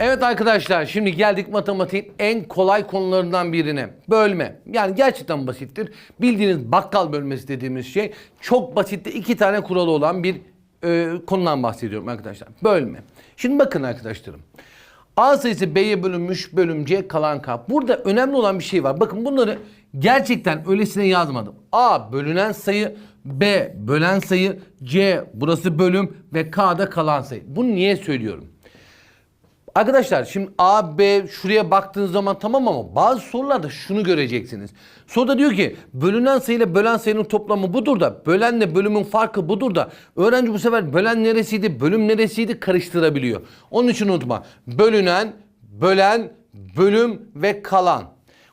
Evet arkadaşlar şimdi geldik matematiğin en kolay konularından birine. Bölme. Yani gerçekten basittir. Bildiğiniz bakkal bölmesi dediğimiz şey çok basitte iki tane kuralı olan bir e, konudan bahsediyorum arkadaşlar. Bölme. Şimdi bakın arkadaşlarım. A sayısı B'ye bölünmüş bölüm C kalan K. Burada önemli olan bir şey var. Bakın bunları gerçekten öylesine yazmadım. A bölünen sayı, B bölen sayı, C burası bölüm ve K'da kalan sayı. Bunu niye söylüyorum? Arkadaşlar şimdi A, B şuraya baktığınız zaman tamam ama bazı sorularda şunu göreceksiniz. Soruda diyor ki bölünen sayıyla bölen sayının toplamı budur da bölenle bölümün farkı budur da öğrenci bu sefer bölen neresiydi bölüm neresiydi karıştırabiliyor. Onun için unutma bölünen, bölen, bölüm ve kalan.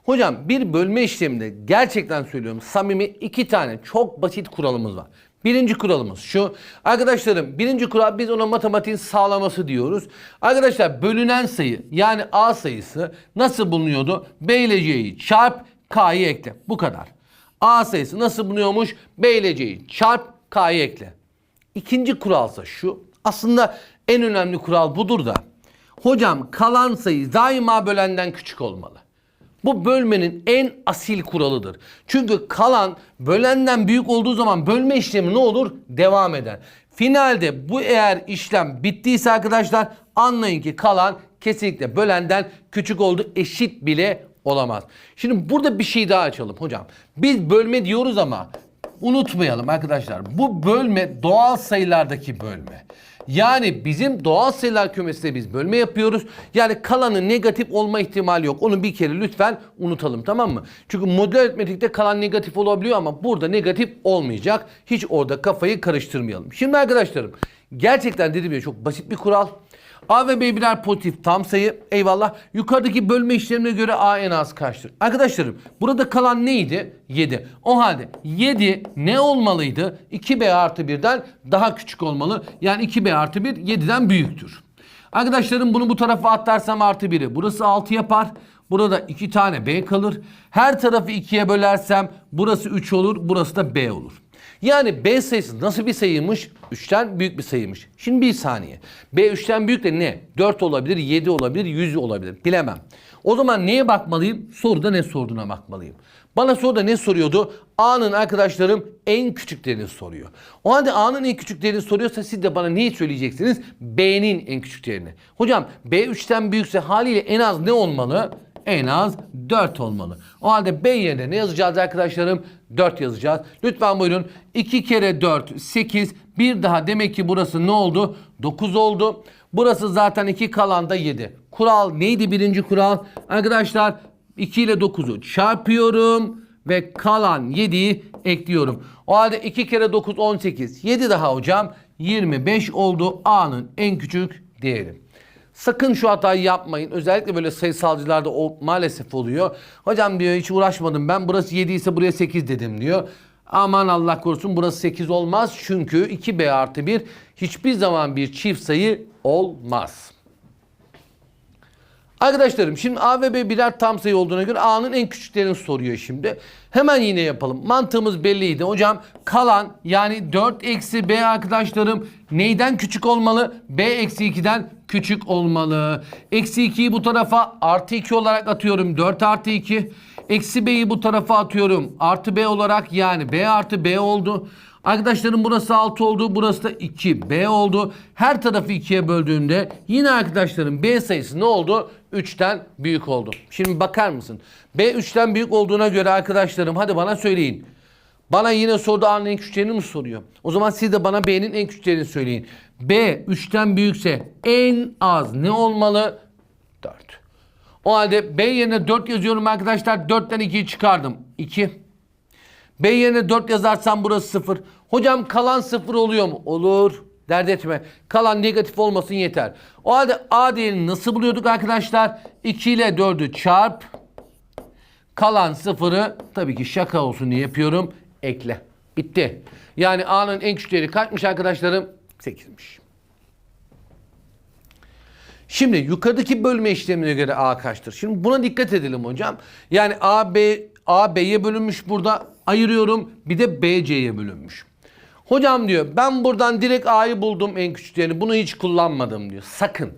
Hocam bir bölme işleminde gerçekten söylüyorum samimi iki tane çok basit kuralımız var. Birinci kuralımız şu. Arkadaşlarım birinci kural biz ona matematiğin sağlaması diyoruz. Arkadaşlar bölünen sayı yani A sayısı nasıl bulunuyordu? B ile C'yi çarp K'yı ekle. Bu kadar. A sayısı nasıl bulunuyormuş? B ile C'yi çarp K'yı ekle. İkinci kuralsa şu. Aslında en önemli kural budur da. Hocam kalan sayı daima bölenden küçük olmalı. Bu bölmenin en asil kuralıdır. Çünkü kalan bölenden büyük olduğu zaman bölme işlemi ne olur? Devam eder. Finalde bu eğer işlem bittiyse arkadaşlar anlayın ki kalan kesinlikle bölenden küçük oldu. Eşit bile olamaz. Şimdi burada bir şey daha açalım hocam. Biz bölme diyoruz ama unutmayalım arkadaşlar. Bu bölme doğal sayılardaki bölme. Yani bizim doğal sayılar kümesinde biz bölme yapıyoruz. Yani kalanın negatif olma ihtimali yok. Onu bir kere lütfen unutalım tamam mı? Çünkü model aritmetikte kalan negatif olabiliyor ama burada negatif olmayacak. Hiç orada kafayı karıştırmayalım. Şimdi arkadaşlarım gerçekten dediğim gibi çok basit bir kural. A ve B birer pozitif tam sayı. Eyvallah. Yukarıdaki bölme işlemine göre A en az kaçtır? Arkadaşlarım burada kalan neydi? 7. O halde 7 ne olmalıydı? 2B artı 1'den daha küçük olmalı. Yani 2B artı 1 7'den büyüktür. Arkadaşlarım bunu bu tarafa atlarsam artı 1'i. Burası 6 yapar. Burada 2 tane B kalır. Her tarafı 2'ye bölersem burası 3 olur. Burası da B olur. Yani B sayısı nasıl bir sayıymış? 3'ten büyük bir sayıymış. Şimdi bir saniye. B 3'ten büyük de ne? 4 olabilir, 7 olabilir, 100 olabilir. Bilemem. O zaman neye bakmalıyım? Soruda ne sorduğuna bakmalıyım. Bana soruda ne soruyordu? A'nın arkadaşlarım en küçüklerini soruyor. O halde A'nın en küçüklerini soruyorsa siz de bana neyi söyleyeceksiniz? B'nin en küçüklerini. Hocam B 3'ten büyükse haliyle en az ne olmalı? En az 4 olmalı. O halde B yerine ne yazacağız arkadaşlarım? 4 yazacağız. Lütfen buyurun. 2 kere 4 8. Bir daha demek ki burası ne oldu? 9 oldu. Burası zaten 2 kalan da 7. Kural neydi birinci kural? Arkadaşlar 2 ile 9'u çarpıyorum ve kalan 7'yi ekliyorum. O halde 2 kere 9 18. 7 daha hocam 25 oldu. A'nın en küçük değeri. Sakın şu hatayı yapmayın. Özellikle böyle sayısalcılarda o maalesef oluyor. Hocam diyor hiç uğraşmadım ben. Burası 7 ise buraya 8 dedim diyor. Aman Allah korusun burası 8 olmaz. Çünkü 2B artı 1 hiçbir zaman bir çift sayı olmaz. Arkadaşlarım şimdi A ve B birer tam sayı olduğuna göre A'nın en küçüklerini soruyor şimdi. Hemen yine yapalım. Mantığımız belliydi. Hocam kalan yani 4 eksi B arkadaşlarım neyden küçük olmalı? B eksi 2'den küçük olmalı. Eksi 2'yi bu tarafa artı 2 olarak atıyorum. 4 artı 2. Eksi B'yi bu tarafa atıyorum. Artı B olarak yani B artı B oldu. Arkadaşlarım burası 6 oldu. Burası da 2. B oldu. Her tarafı 2'ye böldüğümde yine arkadaşlarım B sayısı ne oldu? 3'ten büyük oldu. Şimdi bakar mısın? B 3'ten büyük olduğuna göre arkadaşlarım hadi bana söyleyin. Bana yine soruda A'nın en küçüklerini mi soruyor? O zaman siz de bana B'nin en küçüklerini söyleyin. B 3'ten büyükse en az ne olmalı? 4. O halde B yerine 4 yazıyorum arkadaşlar. 4'ten 2'yi çıkardım. 2. B yerine 4 yazarsam burası 0. Hocam kalan 0 oluyor mu? Olur. Dert etme. Kalan negatif olmasın yeter. O halde A değerini nasıl buluyorduk arkadaşlar? 2 ile 4'ü çarp. Kalan 0'ı tabii ki şaka olsun diye yapıyorum. Ekle. Bitti. Yani A'nın en küçük değeri kaçmış arkadaşlarım? 8'miş. Şimdi yukarıdaki bölme işlemine göre A kaçtır? Şimdi buna dikkat edelim hocam. Yani A, B, A, B'ye bölünmüş burada ayırıyorum. Bir de B, C'ye bölünmüş. Hocam diyor ben buradan direkt A'yı buldum en küçüklerini. Bunu hiç kullanmadım diyor. Sakın.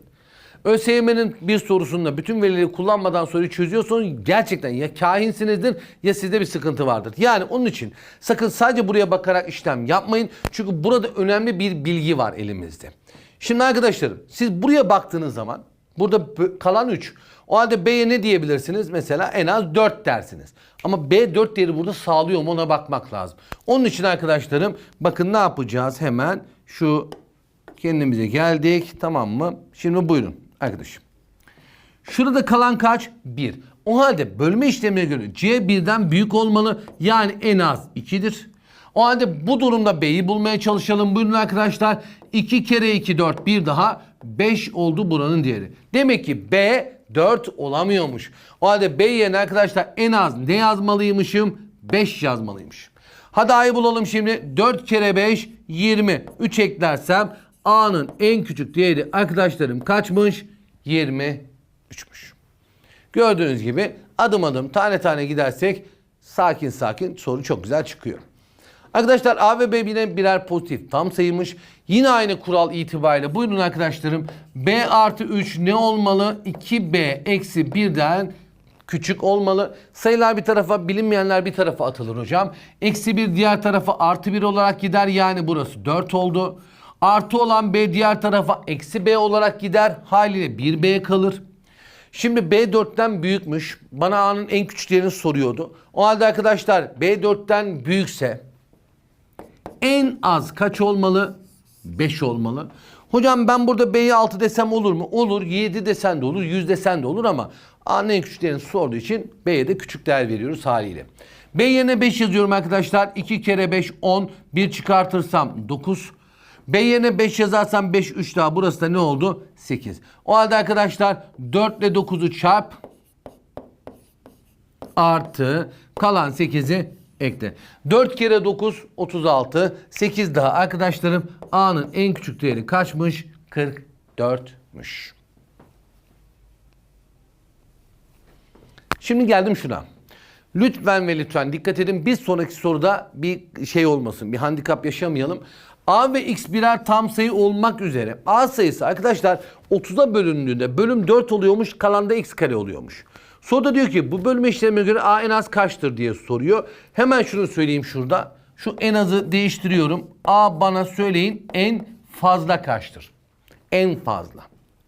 ÖSYM'nin bir sorusunda bütün verileri kullanmadan soruyu çözüyorsanız gerçekten ya kahinsinizdir ya sizde bir sıkıntı vardır. Yani onun için sakın sadece buraya bakarak işlem yapmayın. Çünkü burada önemli bir bilgi var elimizde. Şimdi arkadaşlarım siz buraya baktığınız zaman burada kalan 3. O halde B'ye ne diyebilirsiniz? Mesela en az 4 dersiniz. Ama B 4 değeri burada sağlıyor mu ona bakmak lazım. Onun için arkadaşlarım bakın ne yapacağız hemen şu kendimize geldik tamam mı? Şimdi buyurun arkadaşım. Şurada kalan kaç? 1. O halde bölme işlemine göre C birden büyük olmalı. Yani en az 2'dir. O halde bu durumda B'yi bulmaya çalışalım. Buyurun arkadaşlar. 2 kere 2 4 bir daha 5 oldu buranın değeri. Demek ki B 4 olamıyormuş. O halde B yerine arkadaşlar en az ne yazmalıymışım? 5 yazmalıymışım. Hadi A'yı bulalım şimdi. 4 kere 5 20. 3 eklersem A'nın en küçük değeri arkadaşlarım kaçmış? 23'müş. Gördüğünüz gibi adım adım tane tane gidersek sakin sakin soru çok güzel çıkıyor. Arkadaşlar A ve B yine birer pozitif tam sayıymış. Yine aynı kural itibariyle buyurun arkadaşlarım. B artı 3 ne olmalı? 2B eksi 1'den küçük olmalı. Sayılar bir tarafa bilinmeyenler bir tarafa atılır hocam. Eksi 1 diğer tarafa artı 1 olarak gider. Yani burası 4 oldu. Artı olan B diğer tarafa eksi B olarak gider. Haliyle 1B kalır. Şimdi B 4'ten büyükmüş. Bana A'nın en küçüklerini soruyordu. O halde arkadaşlar B 4'ten büyükse en az kaç olmalı? 5 olmalı. Hocam ben burada B'ye 6 desem olur mu? Olur. 7 desen de olur. 100 desen de olur ama A'nın en küçüklerini sorduğu için B'ye de küçük değer veriyoruz haliyle. B yerine 5 yazıyorum arkadaşlar. 2 kere 5 10. 1 çıkartırsam 9. B yerine 5 yazarsam 5 3 daha. Burası da ne oldu? 8. O halde arkadaşlar 4 ile 9'u çarp artı kalan 8'i ekle. 4 kere 9 36. 8 daha arkadaşlarım A'nın en küçük değeri kaçmış? 44'müş. Şimdi geldim şuna. Lütfen ve lütfen dikkat edin. Bir sonraki soruda bir şey olmasın. Bir handikap yaşamayalım. A ve X birer tam sayı olmak üzere. A sayısı arkadaşlar 30'a bölündüğünde bölüm 4 oluyormuş. Kalan da X kare oluyormuş. Soruda diyor ki bu bölme işlemine göre A en az kaçtır diye soruyor. Hemen şunu söyleyeyim şurada. Şu en azı değiştiriyorum. A bana söyleyin en fazla kaçtır? En fazla.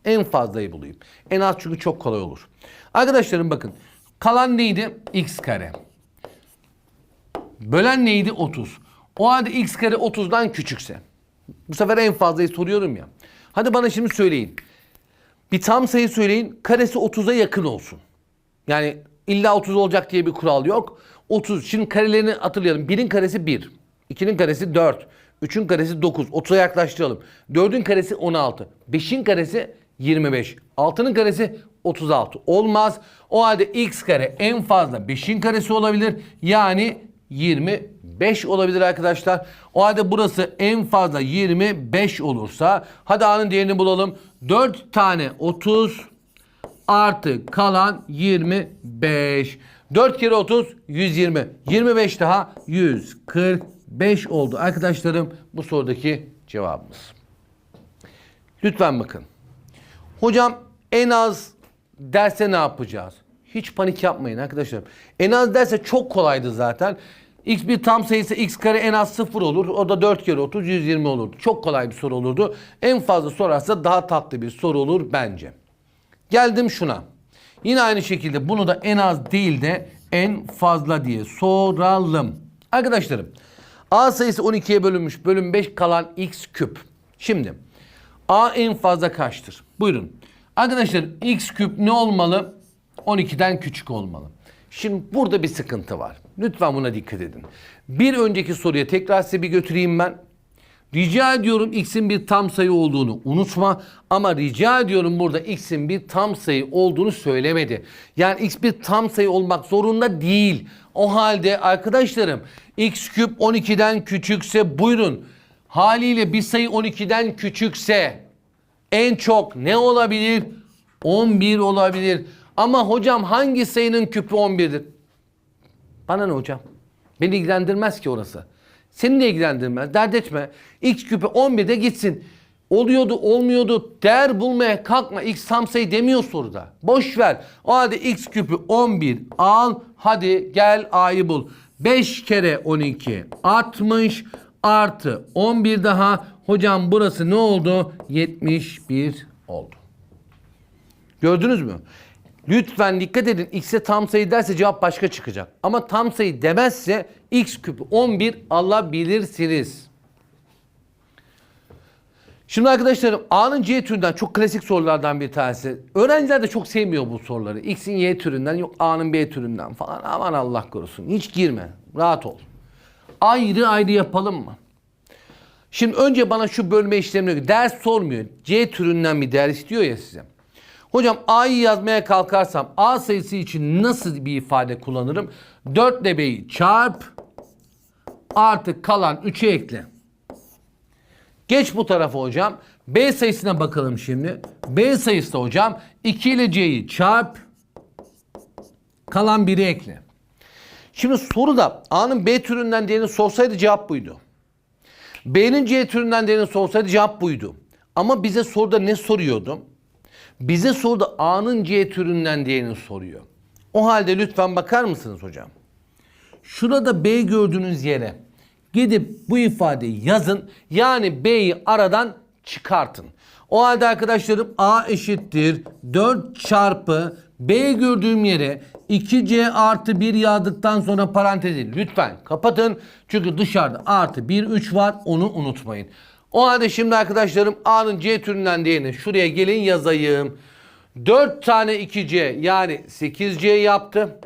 En fazlayı bulayım. En az çünkü çok kolay olur. Arkadaşlarım bakın. Kalan neydi? X kare. Bölen neydi? 30. O halde x kare 30'dan küçükse. Bu sefer en fazlayı soruyorum ya. Hadi bana şimdi söyleyin. Bir tam sayı söyleyin. Karesi 30'a yakın olsun. Yani illa 30 olacak diye bir kural yok. 30. Şimdi karelerini hatırlayalım. 1'in karesi 1. 2'nin karesi 4. 3'ün karesi 9. 30'a yaklaştıralım. 4'ün karesi 16. 5'in karesi 25. 6'nın karesi 36. Olmaz. O halde x kare en fazla 5'in karesi olabilir. Yani 25 olabilir arkadaşlar. O halde burası en fazla 25 olursa hadi A'nın değerini bulalım. 4 tane 30 artı kalan 25. 4 kere 30 120. 25 daha 145 oldu. Arkadaşlarım bu sorudaki cevabımız. Lütfen bakın. Hocam en az derse ne yapacağız? Hiç panik yapmayın arkadaşlar. En az derse çok kolaydı zaten. X bir tam sayısı x kare en az 0 olur. O da 4 kere 30 120 olurdu. Çok kolay bir soru olurdu. En fazla sorarsa daha tatlı bir soru olur bence. Geldim şuna. Yine aynı şekilde bunu da en az değil de en fazla diye soralım. Arkadaşlarım A sayısı 12'ye bölünmüş. Bölüm 5 kalan x küp. Şimdi A en fazla kaçtır? Buyurun. Arkadaşlar x küp ne olmalı? 12'den küçük olmalı. Şimdi burada bir sıkıntı var. Lütfen buna dikkat edin. Bir önceki soruya tekrar size bir götüreyim ben. Rica ediyorum x'in bir tam sayı olduğunu unutma ama rica ediyorum burada x'in bir tam sayı olduğunu söylemedi. Yani x bir tam sayı olmak zorunda değil. O halde arkadaşlarım x küp 12'den küçükse buyurun. Haliyle bir sayı 12'den küçükse en çok ne olabilir? 11 olabilir. Ama hocam hangi sayının küpü 11'dir? Bana ne hocam? Beni ilgilendirmez ki orası. Seni de ilgilendirmez. Dert etme. X küpü 11'de gitsin. Oluyordu olmuyordu değer bulmaya kalkma x tam sayı demiyor soruda. Boş ver. O halde x küpü 11 al hadi gel a'yı bul. 5 kere 12 60 artı 11 daha hocam burası ne oldu? 71 oldu. Gördünüz mü? Lütfen dikkat edin. X'e tam sayı derse cevap başka çıkacak. Ama tam sayı demezse x küpü 11 alabilirsiniz. Şimdi arkadaşlarım A'nın C türünden çok klasik sorulardan bir tanesi. Öğrenciler de çok sevmiyor bu soruları. X'in Y türünden yok A'nın B türünden falan. Aman Allah korusun. Hiç girme. Rahat ol. Ayrı ayrı yapalım mı? Şimdi önce bana şu bölme işlemini ders sormuyor. C türünden bir değer istiyor ya size. Hocam A'yı yazmaya kalkarsam A sayısı için nasıl bir ifade kullanırım? 4 ile B'yi çarp artı kalan 3'ü ekle. Geç bu tarafa hocam. B sayısına bakalım şimdi. B sayısı da hocam 2 ile C'yi çarp kalan 1'i ekle. Şimdi soruda A'nın B türünden değerini sorsaydı cevap buydu. B'nin C türünden değerini sorsaydı cevap buydu. Ama bize soruda ne soruyordu? Bize soruda A'nın C türünden değerini soruyor. O halde lütfen bakar mısınız hocam? Şurada B gördüğünüz yere gidip bu ifadeyi yazın. Yani B'yi aradan çıkartın. O halde arkadaşlarım A eşittir 4 çarpı B gördüğüm yere 2C artı 1 yazdıktan sonra parantezi lütfen kapatın. Çünkü dışarıda artı 1 3 var onu unutmayın. O halde şimdi arkadaşlarım A'nın C türünden değerini şuraya gelin yazayım. 4 tane 2C yani 8C yaptı.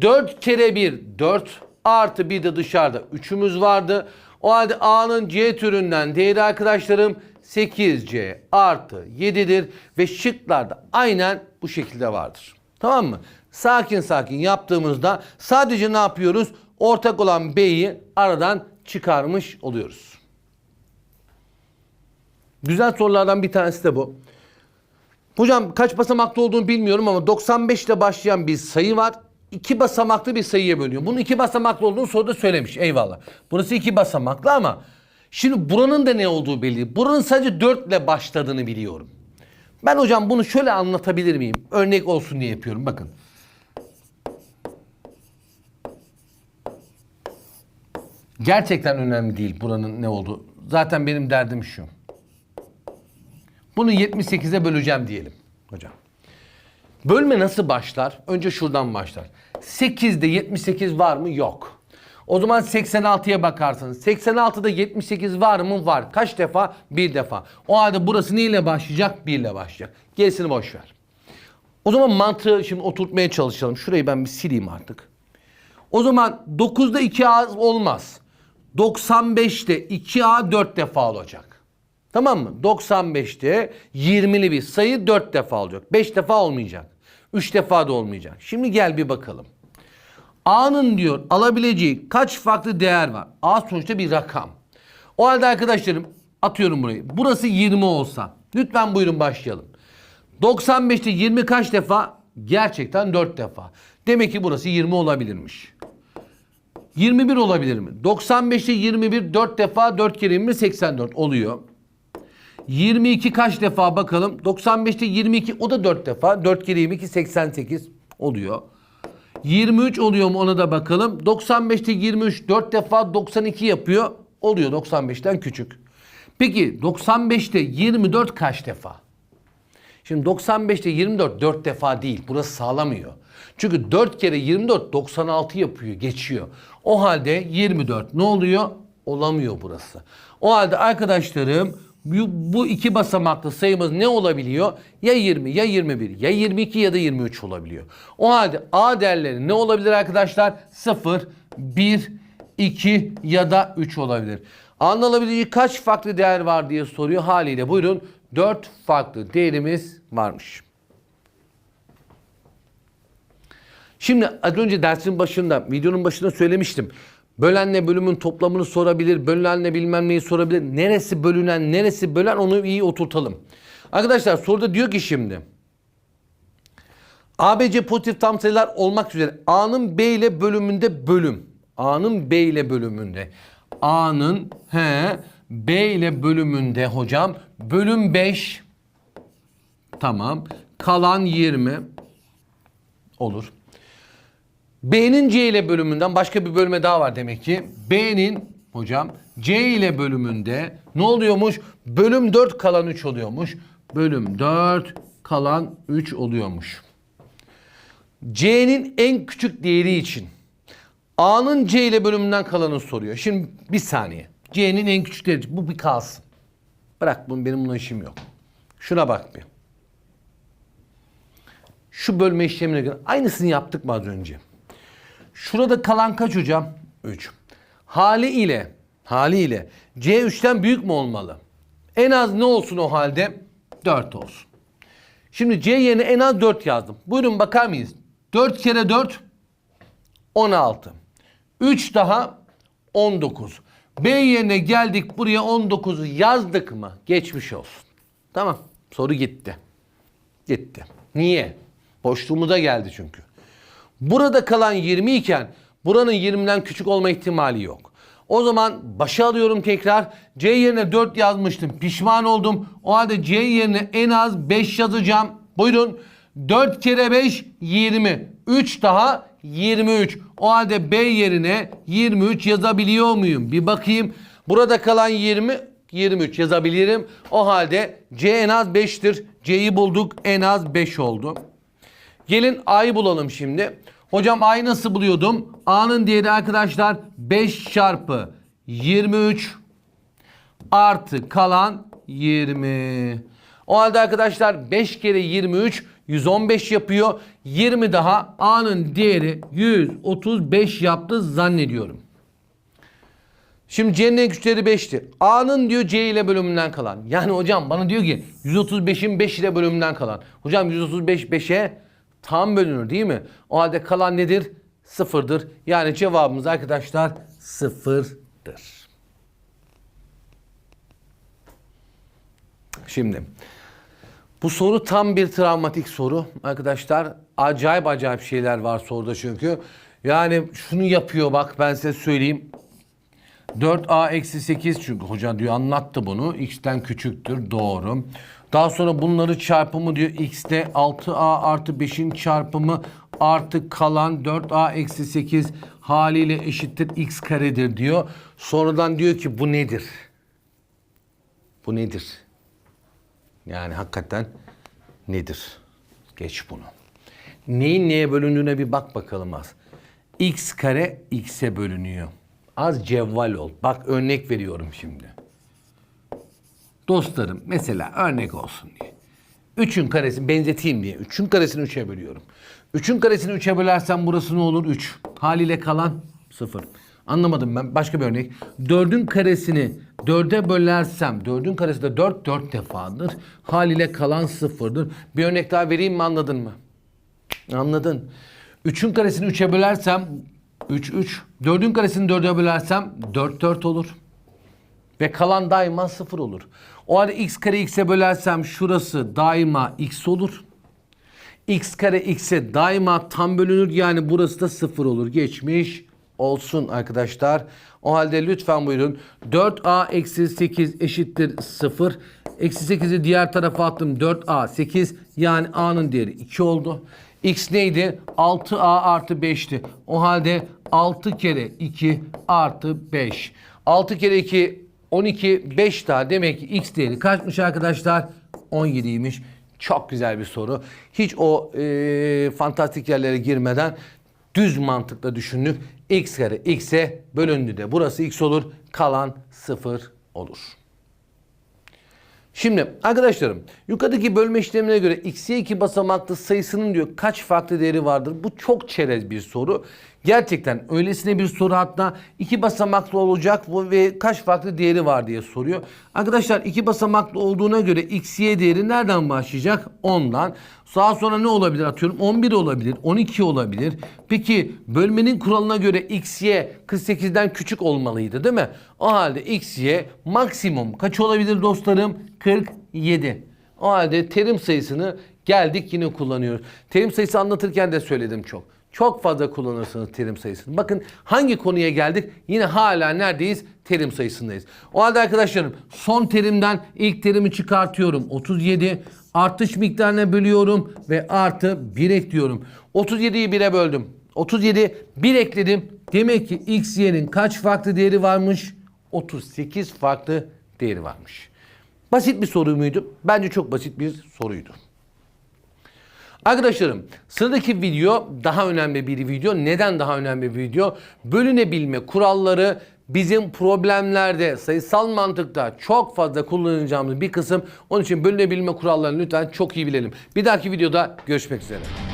4 kere 1 4 artı bir de dışarıda 3'ümüz vardı. O halde A'nın C türünden değeri arkadaşlarım 8C artı 7'dir ve şıklarda aynen bu şekilde vardır. Tamam mı? Sakin sakin yaptığımızda sadece ne yapıyoruz? Ortak olan B'yi aradan çıkarmış oluyoruz. Güzel sorulardan bir tanesi de bu. Hocam kaç basamaklı olduğunu bilmiyorum ama 95 ile başlayan bir sayı var. İki basamaklı bir sayıya bölüyor. Bunun iki basamaklı olduğunu soruda söylemiş. Eyvallah. Burası iki basamaklı ama şimdi buranın da ne olduğu belli. Buranın sadece 4 ile başladığını biliyorum. Ben hocam bunu şöyle anlatabilir miyim? Örnek olsun diye yapıyorum. Bakın. Gerçekten önemli değil buranın ne olduğu. Zaten benim derdim şu. Bunu 78'e böleceğim diyelim hocam. Bölme nasıl başlar? Önce şuradan başlar. 8'de 78 var mı? Yok. O zaman 86'ya bakarsınız. 86'da 78 var mı? Var. Kaç defa? Bir defa. O halde burası neyle başlayacak? 1 ile başlayacak. Gerisini boş ver. O zaman mantığı şimdi oturtmaya çalışalım. Şurayı ben bir sileyim artık. O zaman 9'da 2A olmaz. 95'te 2A 4 defa olacak. Tamam mı? 95'te 20'li bir sayı 4 defa olacak. 5 defa olmayacak. 3 defa da olmayacak. Şimdi gel bir bakalım. A'nın diyor alabileceği kaç farklı değer var? A sonuçta bir rakam. O halde arkadaşlarım atıyorum burayı. Burası 20 olsa. Lütfen buyurun başlayalım. 95'te 20 kaç defa? Gerçekten 4 defa. Demek ki burası 20 olabilirmiş. 21 olabilir mi? 95'te 21 4 defa 4 kere 20 84 oluyor. 22 kaç defa bakalım? 95'te 22 o da 4 defa. 4 kere 22 88 oluyor. 23 oluyor mu ona da bakalım. 95'te 23 4 defa 92 yapıyor. Oluyor 95'ten küçük. Peki 95'te 24 kaç defa? Şimdi 95'te 24 4 defa değil. Burası sağlamıyor. Çünkü 4 kere 24 96 yapıyor, geçiyor. O halde 24 ne oluyor? Olamıyor burası. O halde arkadaşlarım bu, iki basamaklı sayımız ne olabiliyor? Ya 20 ya 21 ya 22 ya da 23 olabiliyor. O halde A değerleri ne olabilir arkadaşlar? 0, 1, 2 ya da 3 olabilir. A'nın alabileceği kaç farklı değer var diye soruyor. Haliyle buyurun 4 farklı değerimiz varmış. Şimdi az önce dersin başında, videonun başında söylemiştim. Bölenle bölümün toplamını sorabilir, bölünenle bilmem neyi sorabilir. Neresi bölünen, neresi bölen onu iyi oturtalım. Arkadaşlar soruda diyor ki şimdi. ABC pozitif tam sayılar olmak üzere A'nın B ile bölümünde bölüm. A'nın B ile bölümünde. A'nın he B ile bölümünde hocam bölüm 5 tamam kalan 20 olur. B'nin C ile bölümünden başka bir bölme daha var demek ki. B'nin hocam C ile bölümünde ne oluyormuş? Bölüm 4 kalan 3 oluyormuş. Bölüm 4 kalan 3 oluyormuş. C'nin en küçük değeri için A'nın C ile bölümünden kalanı soruyor. Şimdi bir saniye. C'nin en küçük değeri bu bir kalsın. Bırak bunu benim buna işim yok. Şuna bak bir. Şu bölme işlemine göre aynısını yaptık mı az önce? Şurada kalan kaç hocam? 3. Hali ile hali ile C 3'ten büyük mü olmalı? En az ne olsun o halde? 4 olsun. Şimdi C yerine en az 4 yazdım. Buyurun bakar mıyız? 4 kere 4 16. 3 daha 19. B yerine geldik buraya 19'u yazdık mı? Geçmiş olsun. Tamam. Soru gitti. Gitti. Niye? Boşluğumuza geldi çünkü. Burada kalan 20 iken buranın 20'den küçük olma ihtimali yok. O zaman başa alıyorum tekrar. C yerine 4 yazmıştım. Pişman oldum. O halde C yerine en az 5 yazacağım. Buyurun. 4 kere 5 20. 3 daha 23. O halde B yerine 23 yazabiliyor muyum? Bir bakayım. Burada kalan 20 23 yazabilirim. O halde C en az 5'tir. C'yi bulduk. En az 5 oldu. Gelin A'yı bulalım şimdi. Hocam A'yı nasıl buluyordum? A'nın değeri arkadaşlar 5 çarpı 23 artı kalan 20. O halde arkadaşlar 5 kere 23 115 yapıyor. 20 daha A'nın değeri 135 yaptı zannediyorum. Şimdi C'nin en küçükleri 5'ti. A'nın diyor C ile bölümünden kalan. Yani hocam bana diyor ki 135'in 5 ile bölümünden kalan. Hocam 135 5'e tam bölünür değil mi? O halde kalan nedir? Sıfırdır. Yani cevabımız arkadaşlar sıfırdır. Şimdi bu soru tam bir travmatik soru arkadaşlar. Acayip acayip şeyler var soruda çünkü. Yani şunu yapıyor bak ben size söyleyeyim. 4a eksi 8 çünkü hoca diyor anlattı bunu. x'ten küçüktür doğru. Daha sonra bunları çarpımı diyor x'te 6a artı 5'in çarpımı artı kalan 4a eksi 8 haliyle eşittir x karedir diyor. Sonradan diyor ki bu nedir? Bu nedir? Yani hakikaten nedir? Geç bunu. Neyin neye bölündüğüne bir bak bakalım az. x kare x'e bölünüyor. Az cevval ol. Bak örnek veriyorum şimdi. Dostlarım mesela örnek olsun diye. 3'ün karesini benzeteyim diye. 3'ün karesini 3'e bölüyorum. 3'ün karesini 3'e bölersem burası ne olur? 3. Haliyle kalan 0. Anlamadım ben. Başka bir örnek. 4'ün karesini 4'e bölersem 4'ün karesi de 4 4 defadır. Haliyle kalan 0'dır. Bir örnek daha vereyim mi anladın mı? Anladın. 3'ün karesini 3'e bölersem 3 3. 4'ün karesini 4'e bölersem 4 4 olur. Ve kalan daima 0 olur. O halde x kare x'e bölersem şurası daima x olur. x kare x'e daima tam bölünür. Yani burası da 0 olur. Geçmiş olsun arkadaşlar. O halde lütfen buyurun. 4a eksi 8 eşittir 0. Eksi 8'i diğer tarafa attım. 4a 8 yani a'nın değeri 2 oldu. X neydi? 6A artı 5'ti. O halde 6 kere 2 artı 5. 6 kere 2 12 5 daha demek ki X değeri kaçmış arkadaşlar? 17'ymiş. Çok güzel bir soru. Hiç o e, fantastik yerlere girmeden düz mantıkla düşündük. X kare X'e bölündü de burası X olur. Kalan 0 olur. Şimdi arkadaşlarım yukarıdaki bölme işlemine göre x'ye 2 basamaklı sayısının diyor kaç farklı değeri vardır? Bu çok çerez bir soru. Gerçekten öylesine bir soru hatta iki basamaklı olacak ve kaç farklı değeri var diye soruyor. Arkadaşlar iki basamaklı olduğuna göre x, y değeri nereden başlayacak? 10'dan. Daha sonra ne olabilir atıyorum? 11 olabilir, 12 olabilir. Peki bölmenin kuralına göre x, y 48'den küçük olmalıydı değil mi? O halde x, y maksimum kaç olabilir dostlarım? 47. O halde terim sayısını geldik yine kullanıyoruz. Terim sayısı anlatırken de söyledim çok. çok fazla kullanırsınız terim sayısını. Bakın hangi konuya geldik? Yine hala neredeyiz? Terim sayısındayız. O halde arkadaşlarım son terimden ilk terimi çıkartıyorum. 37 artış miktarına bölüyorum ve artı 1 ekliyorum. 37'yi 1'e böldüm. 37 1 ekledim. Demek ki x, y'nin kaç farklı değeri varmış? 38 farklı değeri varmış. Basit bir soru muydu? Bence çok basit bir soruydu. Arkadaşlarım sıradaki video daha önemli bir video. Neden daha önemli bir video? Bölünebilme kuralları bizim problemlerde sayısal mantıkta çok fazla kullanacağımız bir kısım. Onun için bölünebilme kurallarını lütfen çok iyi bilelim. Bir dahaki videoda görüşmek üzere.